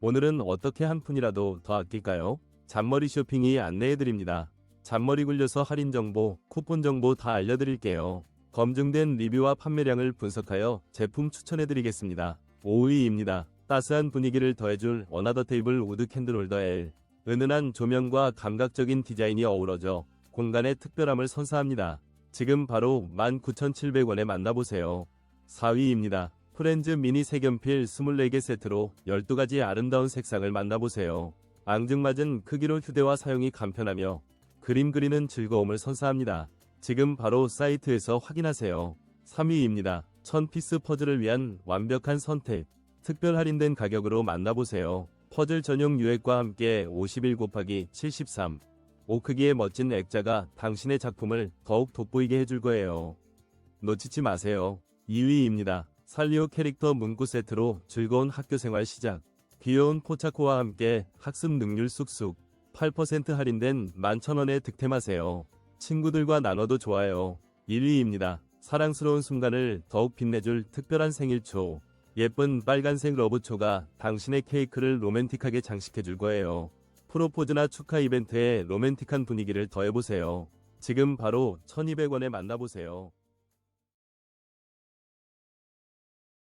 오늘은 어떻게 한 푼이라도 더 아낄까요? 잔머리 쇼핑이 안내해드립니다. 잔머리 굴려서 할인 정보, 쿠폰 정보 다 알려드릴게요. 검증된 리뷰와 판매량을 분석하여 제품 추천해드리겠습니다. 5위입니다. 따스한 분위기를 더해줄 어나더 테이블 우드 캔들 홀더 L. 은은한 조명과 감각적인 디자인이 어우러져 공간의 특별함을 선사합니다. 지금 바로 19,700원에 만나보세요. 4위입니다. 프렌즈 미니 색연필 24개 세트로 12가지 아름다운 색상을 만나보세요. 앙증맞은 크기로 휴대와 사용이 간편하며 그림 그리는 즐거움을 선사합니다. 지금 바로 사이트에서 확인하세요. 3위입니다. 1000피스 퍼즐을 위한 완벽한 선택. 특별 할인된 가격으로 만나보세요. 퍼즐 전용 유액과 함께 51 곱하기 73. 오크기의 멋진 액자가 당신의 작품을 더욱 돋보이게 해줄 거예요. 놓치지 마세요. 2위입니다. 살리오 캐릭터 문구 세트로 즐거운 학교 생활 시작. 귀여운 포차코와 함께 학습 능률 쑥쑥. 8% 할인된 11,000원에 득템하세요. 친구들과 나눠도 좋아요. 1위입니다. 사랑스러운 순간을 더욱 빛내줄 특별한 생일초. 예쁜 빨간색 러브초가 당신의 케이크를 로맨틱하게 장식해줄 거예요. 프로포즈나 축하 이벤트에 로맨틱한 분위기를 더해보세요. 지금 바로 1200원에 만나보세요.